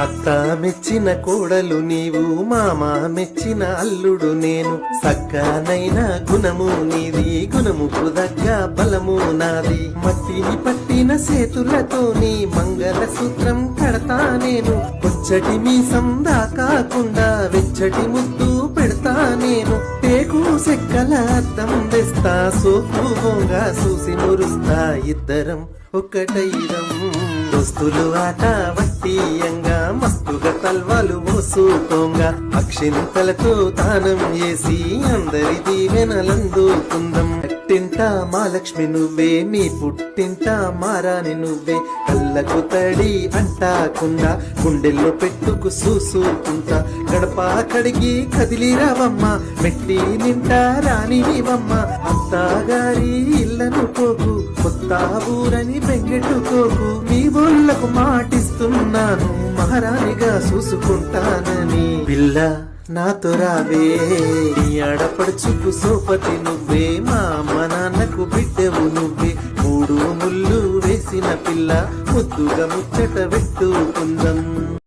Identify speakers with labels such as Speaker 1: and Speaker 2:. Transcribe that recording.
Speaker 1: అత్త మెచ్చిన కోడలు నీవు మామ మెచ్చిన అల్లుడు నేను. సక్కనైనా గుణము నీది గుణముకు దగ్గ బలము నాది. మట్టిని పట్టిన చేతులతోని మంగళ సూత్రం కడతా నేను. కొచ్చటి మీసం దాకాకుండా వెచ్చటి ముద్దు పెడతా నేను. టేకు సెక్కల అర్థం తెస్తా సోపు బొంగ చూసి మురుస్తా. ఇద్దరం ఒక్కటైరం దోస్తులు ఆట వట్టియంగా మస్తుగా తల్వాలు మోసుకోంగా. అక్షింతలతో దానం చేసి అందరి దీవెనలందుకుందాం పుట్టింట మా లక్ష్మి నువ్వే మీ పుట్టింట మారాని నువ్వే. కళ్ళకు తడి అంటాకుండా గుండెల్లో పెట్టుకు సూసుకుంటా. గడప కడిగి కదిలిరావమ్మ మెట్టి నింటా రానివమ్మ అత్తగారి ఇళ్ళను పోకు కొత్త ఊరని బెంగెట్టుకోకు. ఊళ్ళకు మాటిస్తున్నాను మహారాణిగా చూసుకుంటానని. పిల్ల. నాతో రావే. నీ ఆడపడుచుకు సోపతి నువ్వే మా అమ్మ నాన్నకు బిడ్డవు నువ్వే. మూడు ముళ్ళు వేసిన పిల్ల ముద్దుగా ముచ్చట పెట్టుకుందాం.